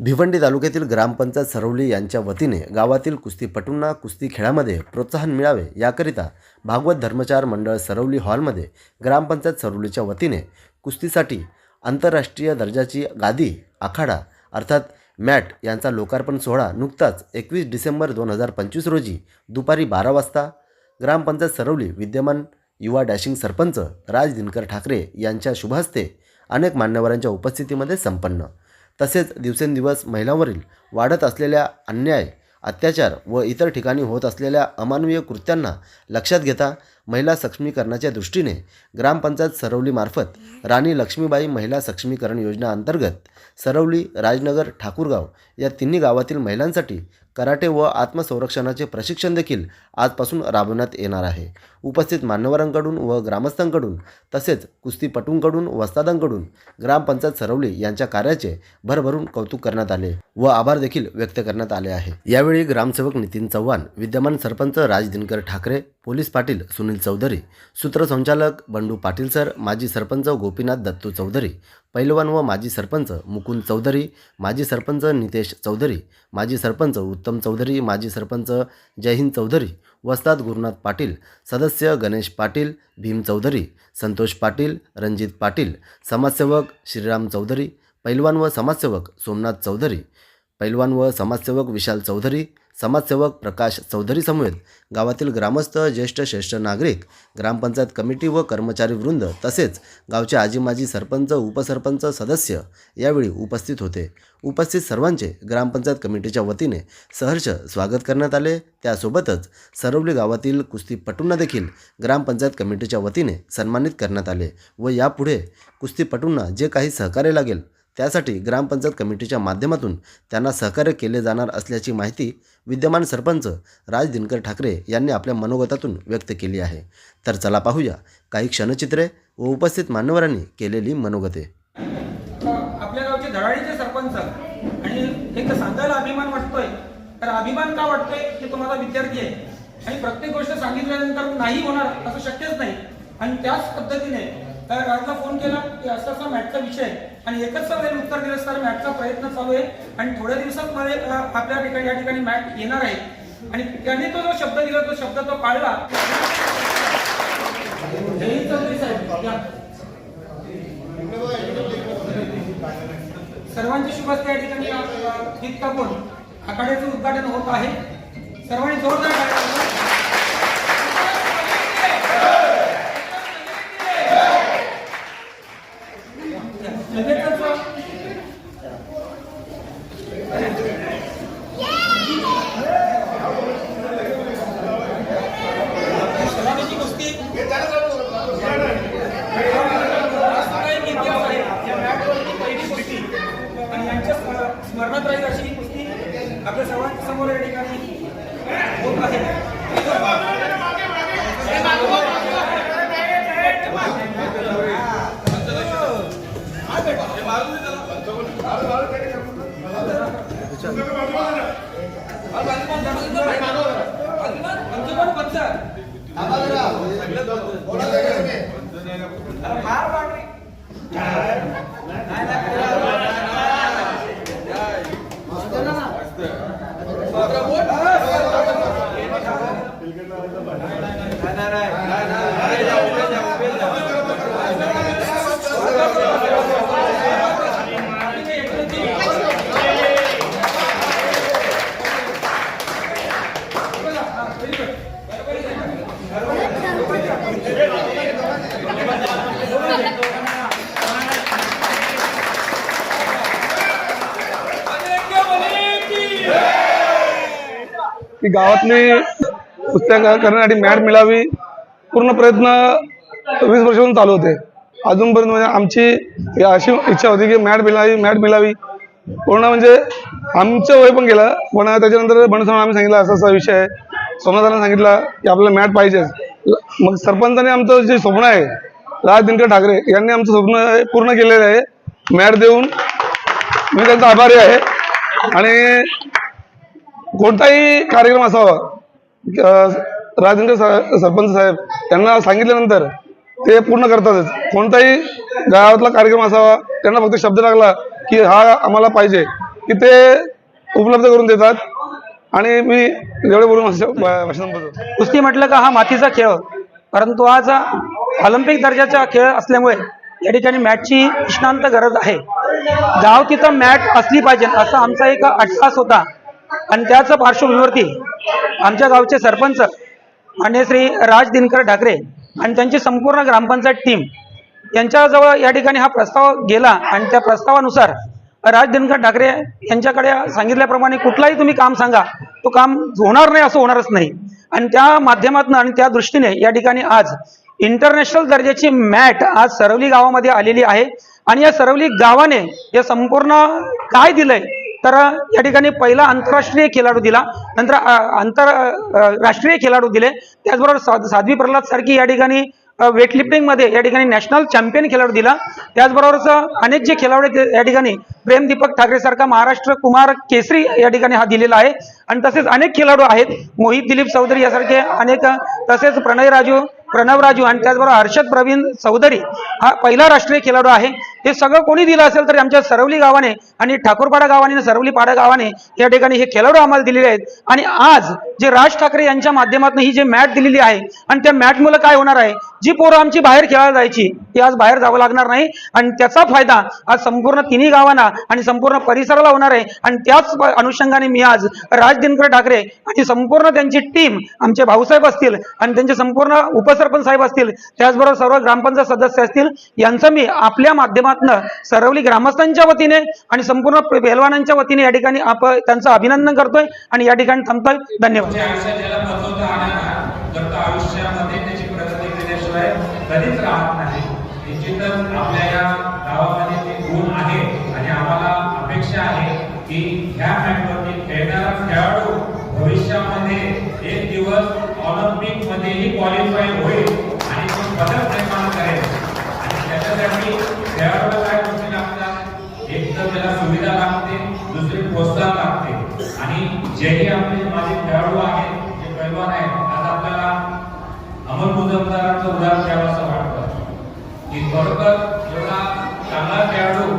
भिवंडी तालुक्यातील ग्रामपंचायत सरवली यांच्या वतीने गावातील कुस्तीपटूंना कुस्ती खेळामध्ये प्रोत्साहन मिळावे याकरिता भागवत धर्मचार मंडळ सरवली हॉलमध्ये ग्रामपंचायत सरवलीच्या वतीने कुस्तीसाठी आंतरराष्ट्रीय दर्जाची गादी आखाडा अर्थात मॅट यांचा लोकार्पण सोहळा नुकताच एकवीस डिसेंबर दोन हजार पंचवीस रोजी दुपारी बारा वाजता ग्रामपंचायत सरवली विद्यमान युवा डॅशिंग सरपंच राज दिनकर ठाकरे यांच्या शुभहस्ते अनेक मान्यवरांच्या उपस्थितीमध्ये संपन्न. तसेच दिवसेंदिवस महिलांवरील वाढत असलेल्या अन्याय अत्याचार व इतर ठिकाणी होत असलेल्या अमानवीय कृत्यांना लक्षात घेता महिला सक्षमीकरणाच्या दृष्टीने ग्रामपंचायत सरवलीमार्फत राणी लक्ष्मीबाई महिला सक्षमीकरण योजना अंतर्गत सरवली राजनगर ठाकूरगाव या तिन्ही गावातील महिलांसाठी कराटे व आत्मसंरक्षणाचे प्रशिक्षण देखील आजपासून राबवण्यात येणार आहे. उपस्थित मान्यवरांकडून व ग्रामस्थांकडून तसेच कुस्तीपटूंकडून वस्तादांकडून ग्रामपंचायत सरवली यांच्या कार्याचे भरभरून कौतुक करण्यात आले व आभार देखील व्यक्त करण्यात आले आहे. यावेळी ग्रामसेवक नितीन चव्हाण विद्यमान सरपंच राज दिनकर ठाकरे पोलीस पाटील सुनील चौधरी सूत्रसंचालक बंडू पाटील सर माजी सरपंच गोपीनाथ दत्तू चौधरी पैलवान व माजी सरपंच मुकुंद चौधरी माजी सरपंच नितेश चौधरी माजी सरपंच उत्तम चौधरी माजी सरपंच जयहिंद चौधरी वस्ताद गुरुनाथ पाटील सदस्य गणेश पाटील भीम चौधरी संतोष पाटील रणजित पाटील समाजसेवक श्रीराम चौधरी पैलवान व समाजसेवक सोमनाथ चौधरी पैलवान व समाजसेवक विशाल चौधरी समाजसेवक प्रकाश चौधरी समेत गावातील ग्रामस्थ ज्येष्ठ श्रेष्ठ नागरिक ग्रामपंचायत कमिटी व कर्मचारी वृंद तसेच गावचे आजी माजी सरपंच उपसरपंच सदस्य यावेळी उपस्थित होते. उपस्थित सर्वांचे ग्रामपंचायत कमिटीच्या वतीने सहर्ष स्वागत करण्यात आले. त्यासोबतच सरवली गावातील कुस्तीपटूंना देखील ग्रामपंचायत कमिटीच्या वतीने सन्मानित करण्यात आले व यापुढे कुस्तीपटूंना जे काही सहकार्य लागेल त्यासाठी ग्रामपंचायत कमिटीच्या माध्यमातून त्यांना सहकार्य केले जाणार असल्याची माहिती विद्यमान सरपंच राज दिनकर ठाकरे यांनी आपल्या मनोगतातून व्यक्त केली आहे. तर चला पाहूया काही क्षणचित्रे व उपस्थित मान्यवरांनी केलेली मनोगते. आपल्या गावचे धडाडीचे सरपंच आणि एक सांगायला अभिमान वाटतोय. तर अभिमान का वाटतोय की तो माझा विद्यार्थी आहे. आणि प्रत्येक गोष्ट सांगितल्यानंतर नाही होणार असं शक्यच नाही. आणि त्याच पद्धतीने तर राजला फोन केला की असा असा मॅथचा विषय आहे. आणि एकच वेळेला उत्तर दिलं तर मॅथचा प्रयत्न चालू आहे आणि थोड्या दिवसात मध्ये आपल्या ठिकाणी या ठिकाणी मॅट येणार आहे. आणि त्याने तो जो शब्द दिला तो शब्द तो पाळला. या. सर्वांची शुभस्ते या ठिकाणी गीत कापून आखाड्याचं उद्घाटन होत आहे. सर्वांनी जोरदार टाळ्या वाजवा. लगेचच सलामीची कुस्ती राष्ट्रगायक इतिहास आहे या मॅटवरती पहिली कुस्ती आणि यांच्या स्म- स्मरणात राहील अशी कुस्ती आपल्या सर्वांच्या समोर या ठिकाणी होत आहे. ના ના ના ના ના की गावातली कुस्त्या करण्यासाठी मॅट मिळावी पूर्ण प्रयत्न वीस वर्षापासून चालू होते. अजूनपर्यंत म्हणजे आमची ही अशी इच्छा होती की मॅट मिळावी मॅट मिळावी. पूर्ण म्हणजे आमचं वय पण गेलं पण त्याच्यानंतर बनसोड आम्ही सांगितलं असा असा विषय आहे. सोमनाथांना सांगितलं की आपल्याला मॅट पाहिजेच. मग सरपंचाने आमचं जे स्वप्न आहे राज दिनकर ठाकरे यांनी आमचं स्वप्न पूर्ण केलेलं आहे. मॅट देऊन मी त्यांचा आभारी आहे. आणि कोणताही कार्यक्रम असावा राजेंद्र सरपंच साहेब त्यांना सांगितल्यानंतर ते पूर्ण करतातच. कोणताही गावातला कार्यक्रम असावा त्यांना फक्त शब्द लागला की हा आम्हाला पाहिजे की ते उपलब्ध करून देतात. आणि मी एवढे बोलून भाषण कुस्ती म्हटलं का हा मातीचा खेळ परंतु आज ऑलिम्पिक दर्जाचा खेळ असल्यामुळे या ठिकाणी मॅटची निष्णांत गरज आहे. गाव तिथं मॅट असली पाहिजे असा आमचा एक अटकास होता. आणि त्याच पार्श्वभूमीवरती आमच्या गावचे सरपंच मान्य श्री राज दिनकर ठाकरे आणि त्यांची संपूर्ण ग्रामपंचायत टीम यांच्याजवळ या ठिकाणी हा प्रस्ताव गेला आणि त्या प्रस्तावानुसार राज दिनकर ठाकरे यांच्याकडे सांगितल्याप्रमाणे कुठलाही तुम्ही काम सांगा तो काम होणार नाही असं होणारच नाही. आणि त्या माध्यमातून आणि त्या दृष्टीने या ठिकाणी आज इंटरनॅशनल दर्जाची मॅट आज सरवली गावामध्ये आलेली आहे. आणि या सरवली गावाने या संपूर्ण काय दिलंय तर या ठिकाणी पहिला आंतरराष्ट्रीय खेळाडू दिला नंतर आंतर राष्ट्रीय खेळाडू दिले. त्याचबरोबर सा साध्वी प्रल्हाद सारखी या ठिकाणी वेटलिफ्टिंगमध्ये या ठिकाणी नॅशनल चॅम्पियन खेळाडू दिला. त्याचबरोबरच अनेक जे खेळाडू आहेत या ठिकाणी प्रेम दीपक ठाकरे सारखा महाराष्ट्र कुमार केसरी या ठिकाणी हा दिलेला आहे. आणि तसेच अनेक खेळाडू आहेत मोहित दिलीप चौधरी यासारखे अनेक तसेच प्रणय राजू प्रणव राजू आणि त्याचबरोबर हर्षद प्रवीण चौधरी हा पहिला राष्ट्रीय खेळाडू आहे. हे सगळं कोणी दिलं असेल तर आमच्या सरवली गावाने आणि ठाकूरपाडा गावाने आणि सरवली पाडा गावाने या ठिकाणी हे खेळाडू आम्हाला दिलेले आहेत. आणि आज जे राज ठाकरे यांच्या माध्यमातून ही जी मॅट दिलेली आहे आणि त्या मॅट मुलं काय होणार आहे? जी पोरं आमची बाहेर खेळायला जायची ती आज बाहेर जावं लागणार नाही. आणि त्याचा फायदा आज संपूर्ण तिन्ही गावांना आणि संपूर्ण परिसराला होणार आहे. आणि त्याच अनुषंगाने मी आज राज दिनकर ठाकरे आणि संपूर्ण त्यांची टीम आमचे भाऊसाहेब असतील आणि त्यांचे संपूर्ण उपसरपंच साहेब असतील त्याचबरोबर सर्व ग्रामपंचायत सदस्य असतील यांचं मी आपल्या माध्यमात माध्यमातून सरवली ग्रामस्थांच्या वतीने आणि संपूर्ण पेलवानांच्या वतीने या ठिकाणी आपण त्यांचं अभिनंदन करतोय आणि या ठिकाणी थांबतोय. धन्यवाद. भविष्यामध्ये एक दिवस ऑलिम्पिक मध्येही क्वालिफाय होईल आणि तो पदक निर्माण करेल. आणि त्याच्यासाठी खेळाडूला काय गोष्टी लागतात एक तर त्याला सुविधा लागते दुसरी प्रोत्साहन लागते. आणि जेही आपले माझे खेळाडू आहेत जे पैलवान आहेत आज आपल्याला अमर मुजमदारांचं उदाहरण द्यावं असं वाटतं. की खरोखर जेवढा चांगला खेळाडू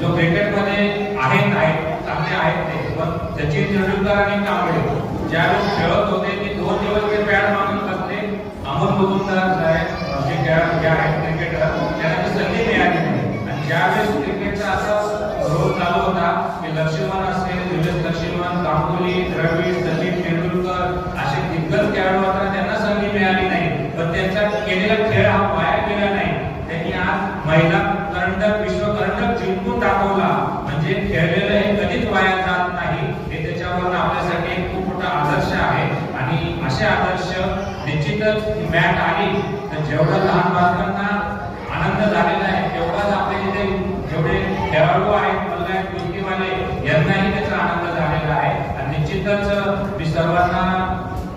जो क्रिकेटमध्ये आहेत आहेत चांगले आहेत ते पण सचिन तेंडुलकर आणि कांबळे ज्यावेळेस खेळत होते ते दोन दिवस ते पॅड मागत असते अमर मुजुमदार जे खेळाडू जे आहेत ज्यावेळेस क्रिकेटचा असा रोल चालू होता की लक्ष्मण असेल दिवस लक्ष्मण गांगुली द्रविड सचिन तेंडुलकर असे दिग्गज खेळाडू होता त्यांना संधी मिळाली नाही. पण त्यांचा केलेला खेळ हा वाया गेला नाही. त्यांनी आज महिला करंडक विश्व करंडक जिंकून दाखवला. म्हणजे खेळलेलं हे कधीच वाया जात नाही. हे त्याच्यावर आपल्यासाठी एक खूप मोठा आदर्श आहे. आणि असे आदर्श निश्चितच मॅट आली तर जेवढं लहान बालकांना आनंद झालेला आहे. तेवढाच आपले इथे जेवढे खेळाडू आहेत मल्ल आहेत कुस्तीवाले यांनाही त्याचा आनंद झालेला आहे. आणि निश्चितच मी सर्वांना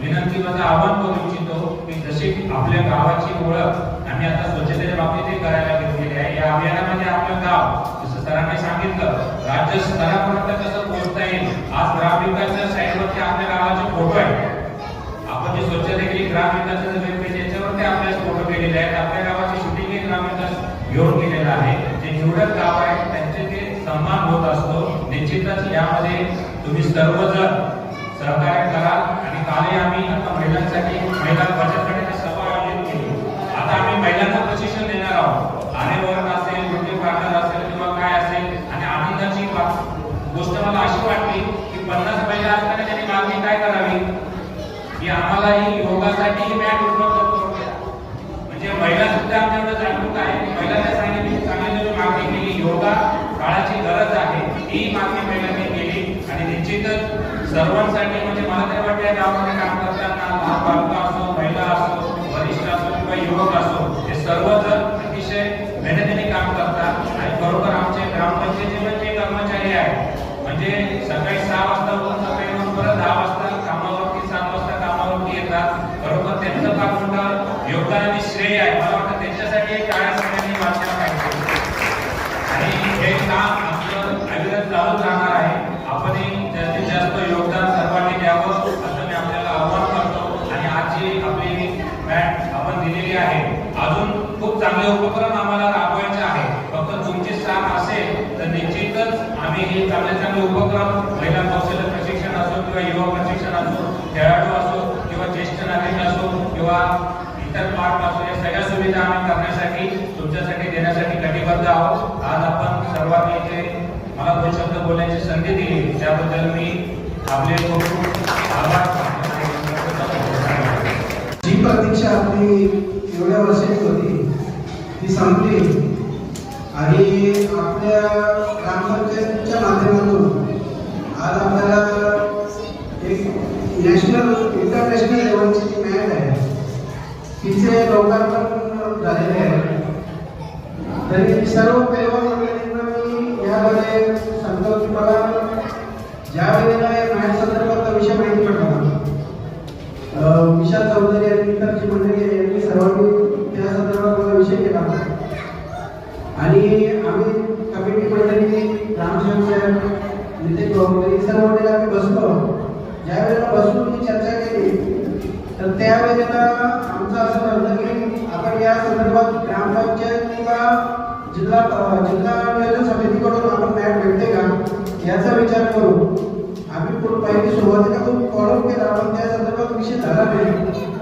विनंती माझं आव्हान करू इच्छितो की जशी आपल्या गावाची ओळख आम्ही आता स्वच्छतेच्या बाबतीतही करायला घेतलेली आहे. या अभियानामध्ये आपलं गाव जसं सरांनी सांगितलं राज्य स्तरापर्यंत कसं पोहोचता येईल आज ग्रामविकासच्या साईडवरती आपल्या गावाचे फोटो आहेत. आपण जे स्वच्छता केली ग्रामविकासाचं वेबपेज याच्यावरती आपल्याला फोटो केलेले आहेत. आपल्या गावात शूटिंग हे ग्रामविकास घेऊन केलेलं आहे जे निवडक गाव आहे त्यांचे ते सन्मान होत असतो निश्चितच यामध्ये तुम्ही सर्वजण सहकार्य करा आणि कालही आम्ही आता महिलांसाठी महिला बचत गटाची सभा आयोजित केली. आता आम्ही महिलांना प्रशिक्षण देणार आहोत. आरेवरण असेल ब्युटी पार्लर असेल किंवा काय असेल. आणि आनंदाची गोष्ट मला अशी वाटली की पन्नास महिला असताना त्यांनी मागणी काय करावी. की आम्हाला ही योगासाठी मॅट उपलब्ध करून द्या. म्हणजे महिला सुद्धा आमच्याकडे जागरूक आहे महिलांना सांगितली सांगितलेली मागणी केली योगा काळाची गरज आहे. ही मागणी महिलांनी केली आणि निश्चितच सर्वांसाठी म्हणजे मला तर वाटतं गावामध्ये काम करताना लहान बालकं असो महिला असो वरिष्ठ असो किंवा युवक असो हे सर्वजण अतिशय मेहनतीने काम करतात. आणि खरोखर आमचे ग्रामपंचायतीचे पण जे कर्मचारी आहेत म्हणजे सकाळी सहा वाजता उठून सकाळी येऊन परत दहा वाजता कामावरती सात वाजता कामावरती येतात. खरोखर त्यांचं फार योगदानाने योगदान आणि श्रेय आहे मला वाटतं त्यांच्यासाठी एक टाळ्या सगळ्यांनी वाचल्या पाहिजे आणि हे काम आपलं अविरत चालूच राहणार आहे आपणही जास्तीत जास्त योगदान सर्वांनी द्यावं असं मी आपल्याला आव्हान करतो आणि आज जी आपली मॅट आपण दिलेली आहे अजून खूप चांगले उपक्रम आम्हाला राबवायचे आहे फक्त तुमची साथ असेल तर निश्चितच आम्ही हे काम चांगले उपक्रम महिला कौशल्य प्रशिक्षण असो किंवा युवा प्रशिक्षण असो खेळाडू असो किंवा ज्येष्ठ नागरिक असो किंवा इतर पार्ट असो या सगळ्या सुविधा आम्ही करण्यासाठी तुमच्यासाठी देण्यासाठी कटिबद्ध आहोत आज आपण सर्वांनी इथे मला दोन शब्द बोलण्याची संधी दिली त्याबद्दल मी आपले खूप आभार जी प्रतीक्षा आपली एवढ्या वर्षाची होती ती संपली. आणि आपल्या ग्रामपंचायतीच्या माध्यमातून आज आपल्याला एक नॅशनल इंटरनॅशनल लेवलची जी मॅच आहे तिचे लोकार्पण झालेले आहे. तरी सर्व पैलवान मंडळींना मी यामध्ये सांगतो की मला ज्या वेळेला या मॅच संदर्भातला विषय माहिती पडला. विशाल चौधरी आणि इतर जी मंडळी यांनी सर्वांनी त्या संदर्भात माझा विषय केला. आणि आम्ही कमिटी मंडळी रामशरण साहेब नितीन गौरवरी सर्व मंडळी आम्ही बसलो. ज्या वेळेला बसून मी चर्चा केली तर त्यावेळेला आमचं असं ठरलं की आपण या संदर्भात ग्रामपंचायत किंवा जिल्हा जिल्हा नियोजन समितीकडून आपण मॅट भेटते का याचा विचार करू आम्ही पुढे पहिली सुरुवातीला खूप फॉलो केला पण त्या संदर्भात विषय झाला नाही.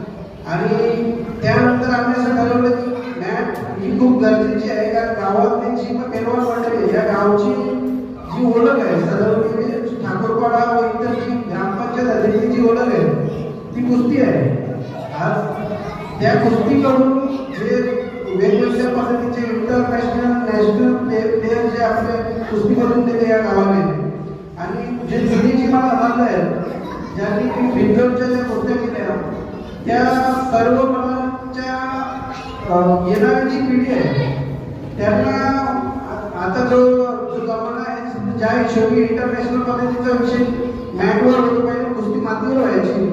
आणि त्यानंतर आम्ही असं ठरवलं की मॅट ही खूप गरजेची आहे कारण गावातली जी पण निर्माण मंडळी या गावची जी ओळख आहे सदर ठाकूरपाडा व इतर जी ग्रामपंचायत अधिकारी जी ओळख आहे ती कुस्ती आहे. आज त्या कुस्तीकडून जे वेगवेगळ्या पद्धतीचे इंटरनॅशनल नॅशनल प्लेयर जे आपले कुस्तीमधून दिले या गावाने जे जुनी मला आनंद आहे ज्यांनी भिंगरच्या ज्या गोष्टी केल्या त्या सर्व प्रकारच्या येणारी जी पिढी आहे त्यांना आता जो जो जमाना आहे ज्या हिशोबी इंटरनॅशनल पद्धतीचा विषय मॅटवर होतो पहिले गोष्टी मातीवर व्हायची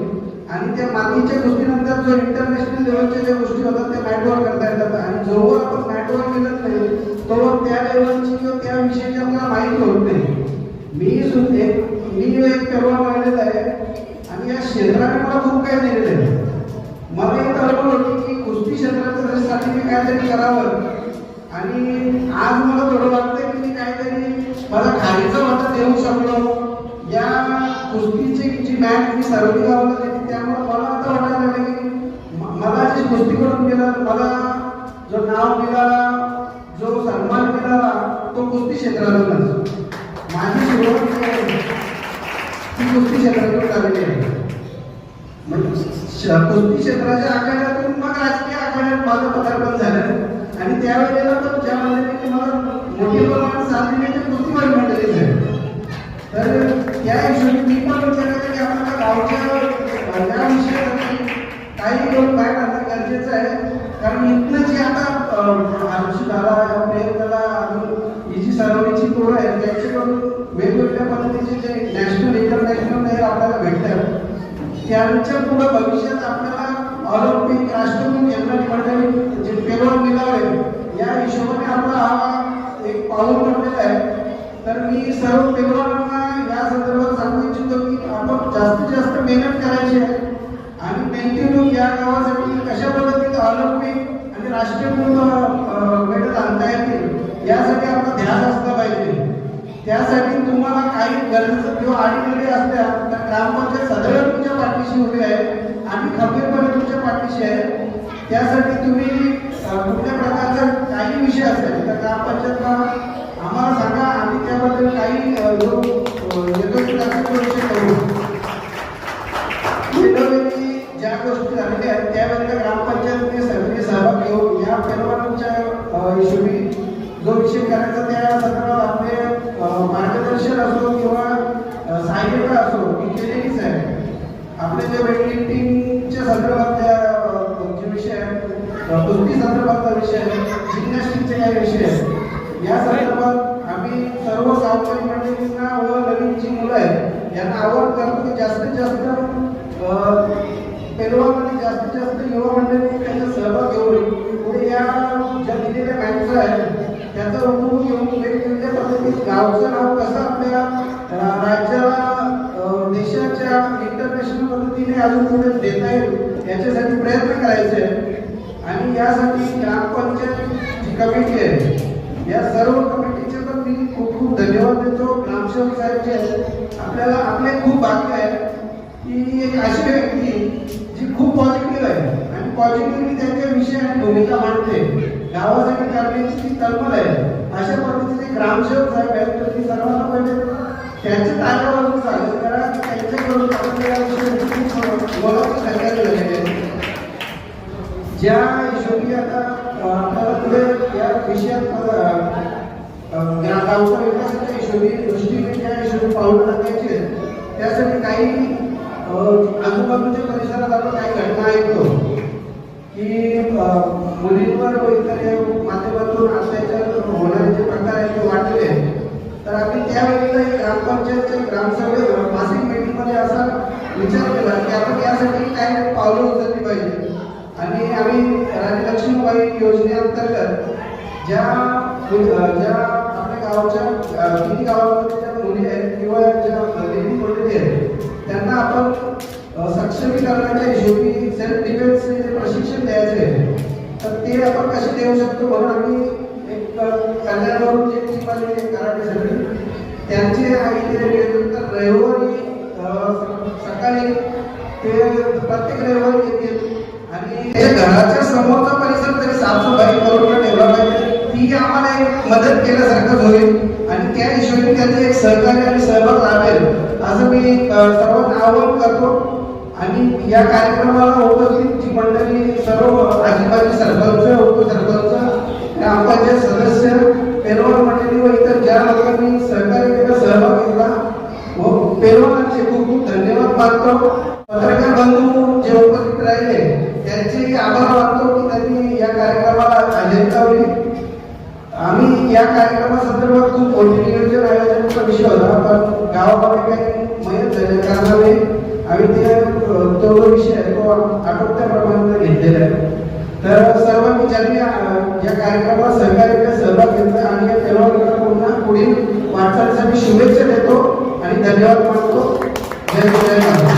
आणि त्या मातीच्या गोष्टीनंतर जो इंटरनॅशनल लेवलच्या ज्या गोष्टी होतात त्या मॅटवर करता येतात. आणि जोवर आपण मॅटवर गेलत नाही तोवर त्या लेवलची किंवा त्या विषयाची आपल्याला माहिती होत नाही. मी एक मी एक परवा पाहिलेला आहे आणि या क्षेत्राने मला खूप काही दिलेलं आहे. मला एक कल्पना होती की कुस्ती क्षेत्रासाठी मी काहीतरी करावं. आणि आज मला थोडं वाटतंय की मी काहीतरी मला खालीचं वाटत देऊ शकलो. या कुस्तीची जी मॅच मी सर्व गावाला दिली त्यामुळे मला आता वाटायला लागलं की मला जी कुस्ती करून गेला मला जो नाव मिळाला जो सन्मान मिळाला तो कुस्ती क्षेत्रातूनच. माझी सुरुवात ती कुस्ती क्षेत्रातून झालेली आहे. म्हणजे कुस्ती क्षेत्राच्या आखाड्यातून मग राजकीय आखाड्यात माझं पदार्पण झालं. आणि त्यावेळेला पण ज्या मंडळीने मला मोठी प्रमाणात साथ दिली ते कुस्तीवाडी मंडळी झाली. तर त्या हिशोबी मी पण विचार केला की आपल्याला गावच्या या विषयासाठी काही लोक काय करणं गरजेचं आहे. कारण इथनं जे आता आयुष्य झाला प्रेम झाला अजून ही जी सरावणीची पोरं आहेत त्यांच्याकडून वेगवेगळ्या पद्धतीचे जे नॅशनल इंटरनॅशनल प्लेयर आपल्याला भेटतात त्यांच्या पुढे भविष्यात आपल्याला ऑलिम्पिक राष्ट्रकुल यांना मंडळी जे पेरोल मिळावे या हिशोबाने आपला हा एक पाऊल पडलेला आहे. तर मी सर्व पेरोलांना या संदर्भात सांगू इच्छितो की आपण जास्तीत जास्त मेहनत करायची आहे. आणि मेंटेनून या गावासाठी कशा पद्धतीने ऑलिम्पिक आणि राष्ट्रीय मेडल आणता येतील यासाठी आपला ध्यान असला पाहिजे. त्यासाठी तुम्हाला काही गरज किंवा अडीअडचणी असल्या तर ग्रामपंचायत सदैव तुमच्या पाठीशी उभी आहे. आम्ही खंबीरपणे तुमच्या पाठीशी आहे. त्यासाठी तुम्ही कुठल्या प्रकारचा काही विषय असेल तर ग्रामपंचायतला आम्हाला सांगा. आम्ही त्याबद्दल काही विषय वेळोवेळी ज्या गोष्टी झालेल्या आहेत त्यावेळेला ग्रामपंचायतने सगळे सहभाग घेऊन या तुमच्या हिशोबी जो विषय करायचा त्या संदर्भात आपले मार्गदर्शन असो किंवा अ, सहाय्यता असो ही केलेलीच आहे आपले जे वेटलिफ्टिंगच्या संदर्भात त्या जे विषय आहेत कुस्ती संदर्भातला विषय आहे जिम्नॅस्टिकचे काही विषय आहेत या संदर्भात आम्ही सर्व गावकरी मंडळींना व नवीन जी मुलं आहेत यांना आवाहन करतो की जास्तीत जास्त पेलवान जास्तीत जास्त युवा मंडळी त्याचा सहभाग घेऊन पुढे या ज्या दिलेल्या मॅचचं आहे त्याचा उपयोग घेऊन वेगवेगळ्या पद्धतीने गावचं नाव कसं आपल्या अं, राज्याला अं, देशाच्या इंटरनॅशनल पद्धतीने अजून पुढे देता येईल याच्यासाठी प्रयत्न करायचे आहे आणि यासाठी ग्रामपंचायत जी कमिटी आहे या सर्व कमिटीचे पण मी खूप खूप धन्यवाद देतो ग्राम ग्रामसेवक साहेब जे आहेत आपल्याला आपले खूप भाग्य आहे की एक अशी व्यक्ती जी खूप पॉझिटिव्ह आहे आणि मी त्यांच्या विषय आणि भूमिका मांडते. गावासाठी करण्याची ती तळमळ आहे. अशा पद्धतीने ग्रामसेवक साहेब आहेत तर ती सर्वांना पहिले त्यांच्या ताब्यावरून सांगत करा. त्यांच्याकडून आपल्याला या विषयाची खूप ज्या हिशोबी आता आपल्याला पुढे या विषयात गावचा विकासाच्या हिशोबी दृष्टीने ज्या हिशोबी पावलं टाकायची त्यासाठी काही आजूबाजूच्या परिसरात आपण काही घटना ऐकतो. की मुलींवर वगैरे माध्यमातून अत्याचार होणारे जे प्रकार आहेत ते वाढलेले आहेत तर आम्ही त्यावेळेला ग्रामपंचायतच्या ग्रामसभेत मासिक मीटिंगमध्ये असा विचार केला की आपण यासाठी काय पावलं उचलली पाहिजे. आणि आम्ही राजलक्ष्मीबाई योजनेअंतर्गत ज्या ज्या आपल्या गावाच्या किती गावामध्ये ज्या मुली आहेत किंवा ज्या लेडी मंडळी आहेत त्यांना आपण सक्षमीकरणाच्या हिशोबी जर डिफेन्सचे जे प्रशिक्षण द्यायचे आहे तर ते आपण कसे देऊ शकतो म्हणून आम्ही एक कल्याणवरून जे टीम आलेली आहे कराटेसाठी त्यांचे आम्ही ते नंतर रविवारी सकाळी ते प्रत्येक रविवारी येतील. आणि घराच्या समोरचा परिसर तरी साफसफाई करून ठेवला पाहिजे ती आम्हाला एक मदत केल्यासारखंच होईल. आणि त्या हिशोबाने त्यांचं एक सहकार्य आणि सहभाग लाभेल. असं मी सर्व सर्वांना आवाहन करतो. आणि या कार्यक्रमाला उपस्थित जी मंडळी सर्व आजीबाजी सरपंच उपसरपंच ग्रामपंचायत सदस्य पेरवण मंडळी व इतर ज्या लोकांनी सहकार्य केलं सहभाग घेतला व पेरवणांचे खूप खूप धन्यवाद मानतो. पत्रकार बंधू जे उपस्थित राहिले त्यांचे आभार मानतो की त्यांनी या कार्यक्रमाला हजेरी लावली आम्ही या कार्यक्रमासंदर्भात खूप मोठे नियोजन आयोजनाचा विषय होता पण गावामध्ये काही मयत झाले कारणाने आम्ही ते तो विषय तो आटोपत्याप्रमाणे घेतलेला आहे. तर सर्व विचारांनी या कार्यक्रमात सहकार्याने सहभाग घेतला आणि या तेव्हा पुन्हा पुढील वाटचालीसाठी शुभेच्छा देतो आणि धन्यवाद मानतो. जय जय